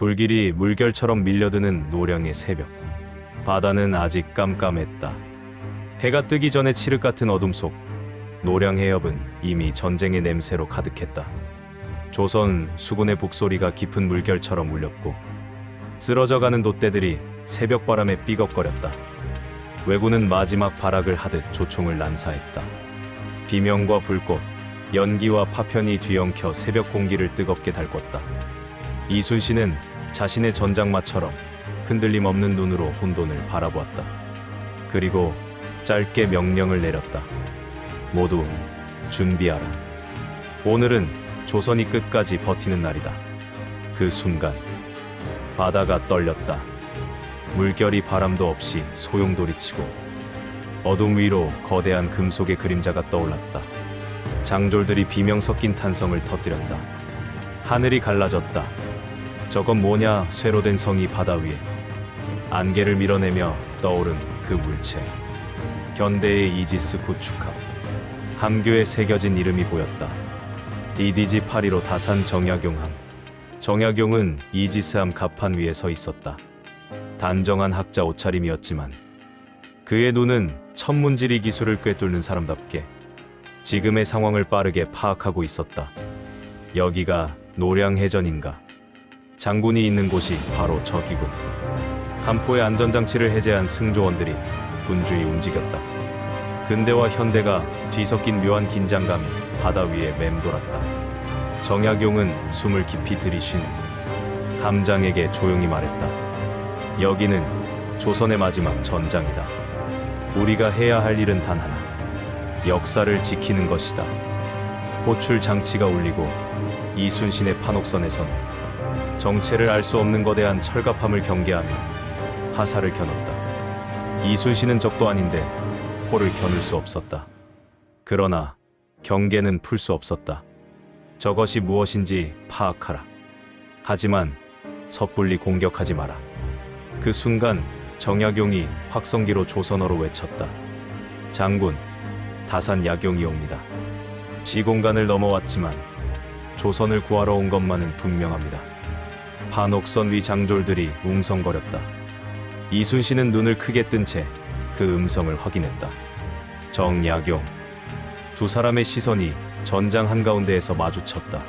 불길이 물결처럼 밀려드는 노량의 새벽. 바다는 아직 깜깜했다. 해가 뜨기 전에 칠흑 같은 어둠 속 노량 해협은 이미 전쟁의 냄새로 가득했다. 조선 수군의 북소리가 깊은 물결처럼 울렸고 쓰러져가는 돛대들이 새벽 바람에 삐걱거렸다. 왜군은 마지막 발악을 하듯 조총을 난사했다. 비명과 불꽃, 연기와 파편이 뒤엉켜 새벽 공기를 뜨겁게 달궜다. 이순신은 자신의 전장마처럼 흔들림 없는 눈으로 혼돈을 바라보았다. 그리고 짧게 명령을 내렸다. 모두 준비하라. 오늘은 조선이 끝까지 버티는 날이다. 그 순간 바다가 떨렸다. 물결이 바람도 없이 소용돌이치고 어둠 위로 거대한 금속의 그림자가 떠올랐다. 장졸들이 비명 섞인 탄성을 터뜨렸다. 하늘이 갈라졌다. 저건 뭐냐? 쇠로 된 성이 바다 위에 안개를 밀어내며 떠오른 그 물체. 현대의 이지스 구축함. 함교에 새겨진 이름이 보였다. DDG 815 다산 정약용함. 정약용은 이지스함 갑판 위에 서 있었다. 단정한 학자 옷차림이었지만 그의 눈은 천문지리 기술을 꿰뚫는 사람답게 지금의 상황을 빠르게 파악하고 있었다. 여기가 노량해전인가? 장군이 있는 곳이 바로 저기군. 한포의 안전장치를 해제한 승조원들이 분주히 움직였다. 근대와 현대가 뒤섞인 묘한 긴장감이 바다 위에 맴돌았다. 정약용은 숨을 깊이 들이쉬는 함장에게 조용히 말했다. 여기는 조선의 마지막 전장이다. 우리가 해야 할 일은 단 하나. 역사를 지키는 것이다. 호출 장치가 울리고 이순신의 판옥선에서는 정체를 알 수 없는 거대한 철갑함을 경계하며 화살을 겨눴다. 이순신은 적도 아닌데 포를 겨눌 수 없었다. 그러나 경계는 풀 수 없었다. 저것이 무엇인지 파악하라. 하지만 섣불리 공격하지 마라. 그 순간 정약용이 확성기로 조선어로 외쳤다. 장군, 다산 약용이 옵니다. 지공간을 넘어왔지만 조선을 구하러 온 것만은 분명합니다. 판옥선 위 장졸들이 웅성거렸다. 이순신은 눈을 크게 뜬 채 그 음성을 확인했다. 정약용. 두 사람의 시선이 전장 한가운데에서 마주쳤다.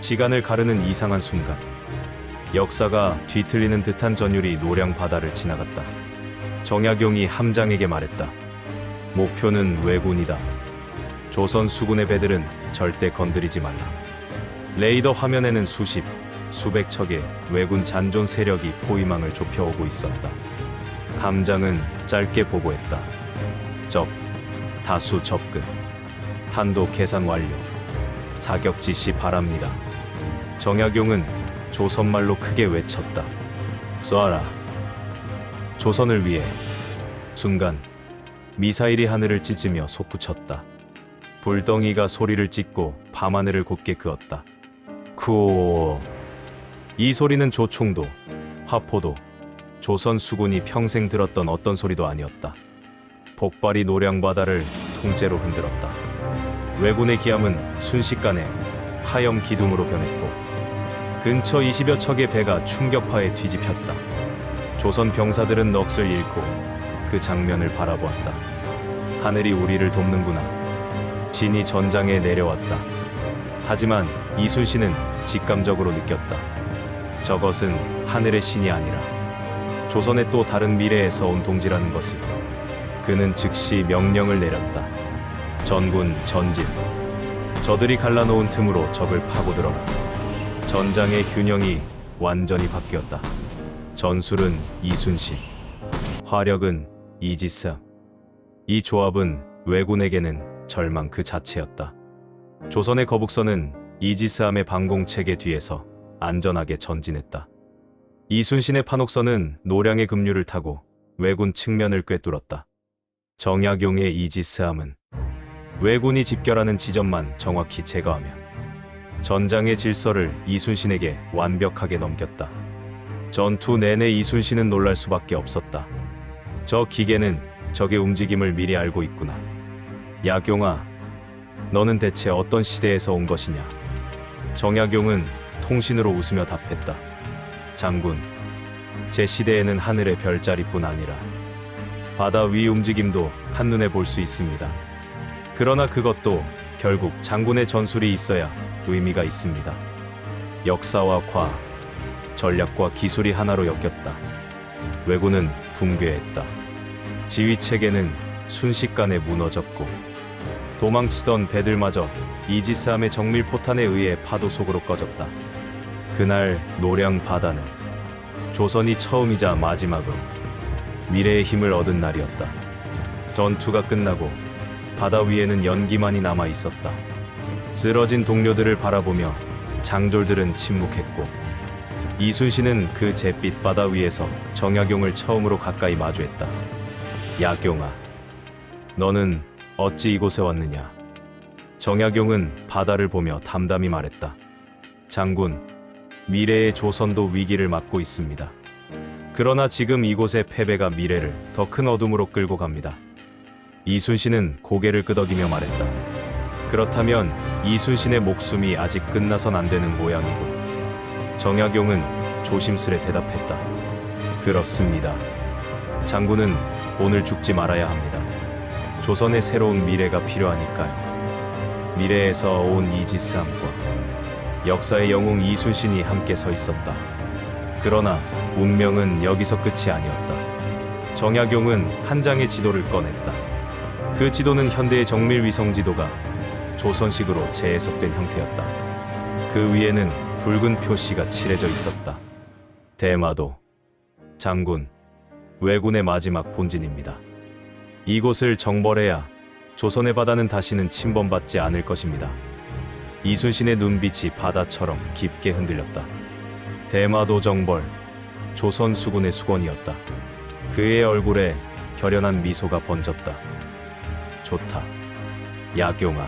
시간을 가르는 이상한 순간. 역사가 뒤틀리는 듯한 전율이 노량 바다를 지나갔다. 정약용이 함장에게 말했다. 목표는 왜군이다. 조선 수군의 배들은 절대 건드리지 말라. 레이더 화면에는 수십, 수백 척의 왜군 잔존 세력이 포위망을 좁혀오고 있었다. 함장은 짧게 보고했다. 적, 다수 접근. 탄도 계산 완료. 자격 지시 바랍니다. 정약용은 조선말로 크게 외쳤다. 쏴라. 조선을 위해. 순간 미사일이 하늘을 찢으며 솟구쳤다. 불덩이가 소리를 찢고 밤하늘을 곱게 그었다. 쿠오. 이 소리는 조총도, 화포도, 조선 수군이 평생 들었던 어떤 소리도 아니었다. 폭발이 노량 바다를 통째로 흔들었다. 왜군의 기함은 순식간에 하염 기둥으로 변했고 근처 20여 척의 배가 충격파에 뒤집혔다. 조선 병사들은 넋을 잃고 그 장면을 바라보았다. 하늘이 우리를 돕는구나. 진이 전장에 내려왔다. 하지만 이순신은 직감적으로 느꼈다. 저것은 하늘의 신이 아니라 조선의 또 다른 미래에서 온 동지라는 것을. 그는 즉시 명령을 내렸다. 전군 전진. 저들이 갈라놓은 틈으로 적을 파고들어라. 전장의 균형이 완전히 바뀌었다. 전술은 이순신, 화력은 이지스. 이 조합은 왜군에게는 절망 그 자체였다. 조선의 거북선은 이지스함의 방공체계 뒤에서 안전하게 전진했다. 이순신의 판옥선은 노량의 급류를 타고 왜군 측면을 꿰뚫었다. 정약용의 이지스함은 왜군이 집결하는 지점만 정확히 제거하며 전장의 질서를 이순신에게 완벽하게 넘겼다. 전투 내내 이순신은 놀랄 수밖에 없었다. 저 기계는 적의 움직임을 미리 알고 있구나. 약용아, 너는 대체 어떤 시대에서 온 것이냐? 정약용은 통신으로 웃으며 답했다. 장군, 제 시대에는 하늘의 별자리뿐 아니라 바다 위 움직임도 한눈에 볼 수 있습니다. 그러나 그것도 결국 장군의 전술이 있어야 의미가 있습니다. 역사와 과학, 전략과 기술이 하나로 엮였다. 왜군은 붕괴했다. 지휘 체계는 순식간에 무너졌고 도망치던 배들마저 이지스함의 정밀 포탄에 의해 파도 속으로 꺼졌다. 그날 노량 바다는 조선이 처음이자 마지막으로 미래의 힘을 얻은 날이었다. 전투가 끝나고 바다 위에는 연기만이 남아 있었다. 쓰러진 동료들을 바라보며 장졸들은 침묵했고 이순신은 그 잿빛 바다 위에서 정약용을 처음으로 가까이 마주했다. 약용아, 너는 어찌 이곳에 왔느냐? 정약용은 바다를 보며 담담히 말했다. 장군, 미래의 조선도 위기를 맞고 있습니다. 그러나 지금 이곳의 패배가 미래를 더 큰 어둠으로 끌고 갑니다. 이순신은 고개를 끄덕이며 말했다. 그렇다면 이순신의 목숨이 아직 끝나선 안 되는 모양이군. 정약용은 조심스레 대답했다. 그렇습니다. 장군은 오늘 죽지 말아야 합니다. 조선의 새로운 미래가 필요하니까요. 미래에서 온 이지스함과 역사의 영웅 이순신이 함께 서 있었다. 그러나 운명은 여기서 끝이 아니었다. 정약용은 한 장의 지도를 꺼냈다. 그 지도는 현대의 정밀 위성 지도가 조선식으로 재해석된 형태였다. 그 위에는 붉은 표시가 칠해져 있었다. 대마도, 장군, 왜군의 마지막 본진입니다. 이곳을 정벌해야 조선의 바다는 다시는 침범받지 않을 것입니다. 이순신의 눈빛이 바다처럼 깊게 흔들렸다. 대마도 정벌, 조선 수군의 수건이었다. 그의 얼굴에 결연한 미소가 번졌다. 좋다. 야경아.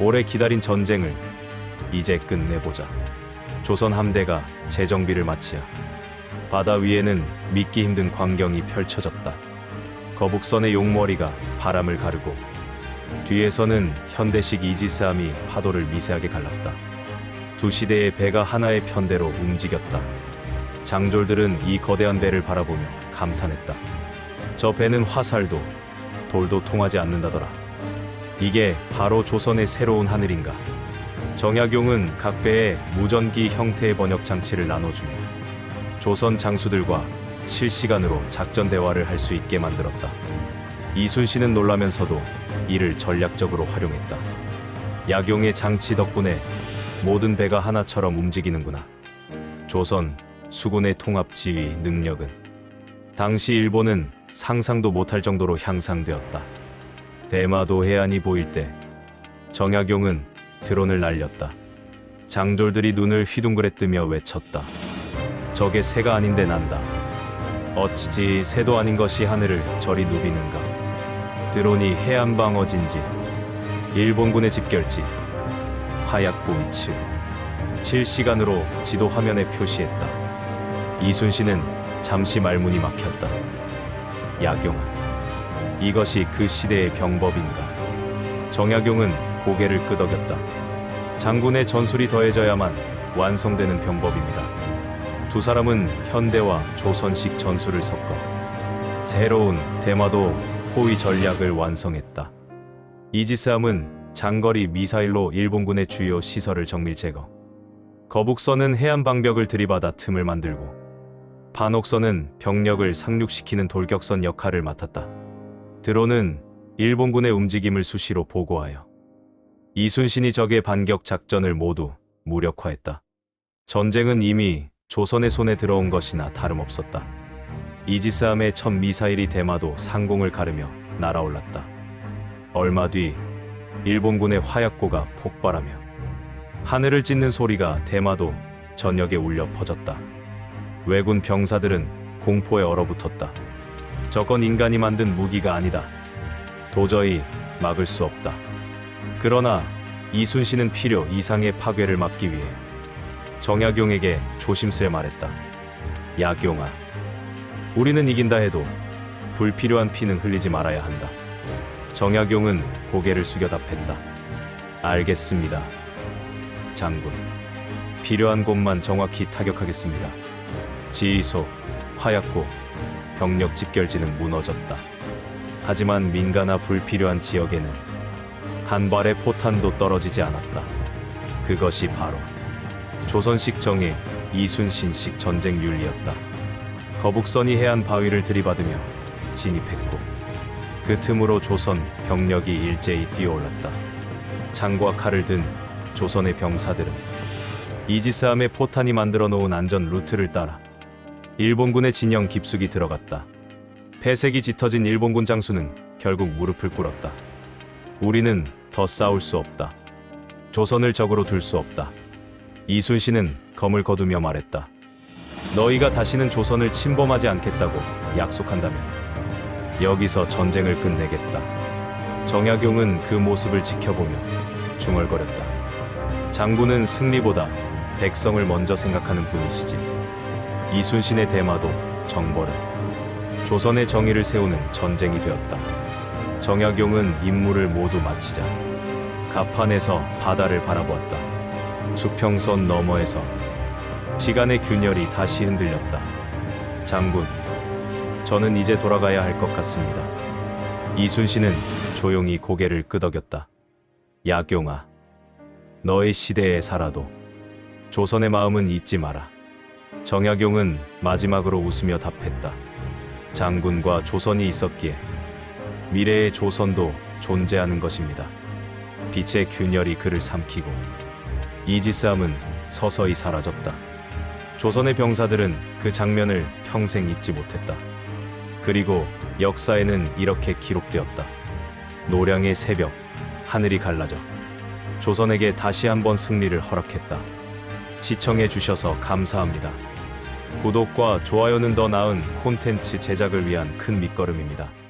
오래 기다린 전쟁을 이제 끝내보자. 조선 함대가 재정비를 마치야. 바다 위에는 믿기 힘든 광경이 펼쳐졌다. 거북선의 용머리가 바람을 가르고 뒤에서는 현대식 이지스함이 파도를 미세하게 갈랐다. 두 시대의 배가 하나의 편대로 움직였다. 장졸들은 이 거대한 배를 바라보며 감탄했다. 저 배는 화살도 돌도 통하지 않는다더라. 이게 바로 조선의 새로운 하늘인가? 정약용은 각 배에 무전기 형태의 번역 장치를 나눠주며 조선 장수들과 실시간으로 작전 대화를 할 수 있게 만들었다. 이순신은 놀라면서도 이를 전략적으로 활용했다. 약용의 장치 덕분에 모든 배가 하나처럼 움직이는구나. 조선 수군의 통합 지휘 능력은 당시 일본은 상상도 못할 정도로 향상되었다. 대마도 해안이 보일 때 정약용은 드론을 날렸다. 장졸들이 눈을 휘둥그레 뜨며 외쳤다. 저게 새가 아닌데 난다. 어찌지 새도 아닌 것이 하늘을 저리 누비는가. 드론이 해안 방어 진지, 일본군의 집결지, 하얗고 위치 실시간으로 지도 화면에 표시했다. 이순신은 잠시 말문이 막혔다. 야경아, 이것이 그 시대의 병법인가? 정약용은 고개를 끄덕였다. 장군의 전술이 더해져야만 완성되는 병법입니다. 두 사람은 현대와 조선식 전술을 섞어 새로운 대마도 포위 전략을 완성했다. 이지스함은 장거리 미사일로 일본군의 주요 시설을 정밀 제거. 거북선은 해안 방벽을 들이받아 틈을 만들고 반옥선은 병력을 상륙시키는 돌격선 역할을 맡았다. 드론은 일본군의 움직임을 수시로 보고하여 이순신이 적의 반격 작전을 모두 무력화했다. 전쟁은 이미 조선의 손에 들어온 것이나 다름없었다. 이지스함의 첫 미사일이 대마도 상공을 가르며 날아올랐다. 얼마 뒤 일본군의 화약고가 폭발하며 하늘을 찢는 소리가 대마도 전역에 울려 퍼졌다. 왜군 병사들은 공포에 얼어붙었다. 저건 인간이 만든 무기가 아니다. 도저히 막을 수 없다. 그러나 이순신은 필요 이상의 파괴를 막기 위해 정약용에게 조심스레 말했다. 약용아, 우리는 이긴다 해도 불필요한 피는 흘리지 말아야 한다. 정약용은 고개를 숙여 답했다. 알겠습니다. 장군. 필요한 곳만 정확히 타격하겠습니다. 지휘소, 화약고, 병력 집결지는 무너졌다. 하지만 민가나 불필요한 지역에는 한 발의 포탄도 떨어지지 않았다. 그것이 바로 조선식 정의 이순신식 전쟁 윤리였다. 거북선이 해안 바위를 들이받으며 진입했고 그 틈으로 조선 병력이 일제히 뛰어올랐다. 창과 칼을 든 조선의 병사들은 이지스함의 포탄이 만들어 놓은 안전 루트를 따라 일본군의 진영 깊숙이 들어갔다. 폐색이 짙어진 일본군 장수는 결국 무릎을 꿇었다. 우리는 더 싸울 수 없다. 조선을 적으로 둘 수 없다. 이순신은 검을 거두며 말했다. 너희가 다시는 조선을 침범하지 않겠다고 약속한다면 여기서 전쟁을 끝내겠다. 정약용은 그 모습을 지켜보며 중얼거렸다. 장군은 승리보다 백성을 먼저 생각하는 분이시지. 이순신의 대마도 정벌은 조선의 정의를 세우는 전쟁이 되었다. 정약용은 임무를 모두 마치자 갑판에서 바다를 바라보았다. 수평선 너머에서 시간의 균열이 다시 흔들렸다. 장군, 저는 이제 돌아가야 할 것 같습니다. 이순신은 조용히 고개를 끄덕였다. 약용아, 너의 시대에 살아도 조선의 마음은 잊지 마라. 정약용은 마지막으로 웃으며 답했다. 장군과 조선이 있었기에 미래의 조선도 존재하는 것입니다. 빛의 균열이 그를 삼키고 이지스함은 서서히 사라졌다. 조선의 병사들은 그 장면을 평생 잊지 못했다. 그리고 역사에는 이렇게 기록되었다. 노량의 새벽, 하늘이 갈라져 조선에게 다시 한번 승리를 허락했다. 시청해 주셔서 감사합니다. 구독과 좋아요는 더 나은 콘텐츠 제작을 위한 큰 밑거름입니다.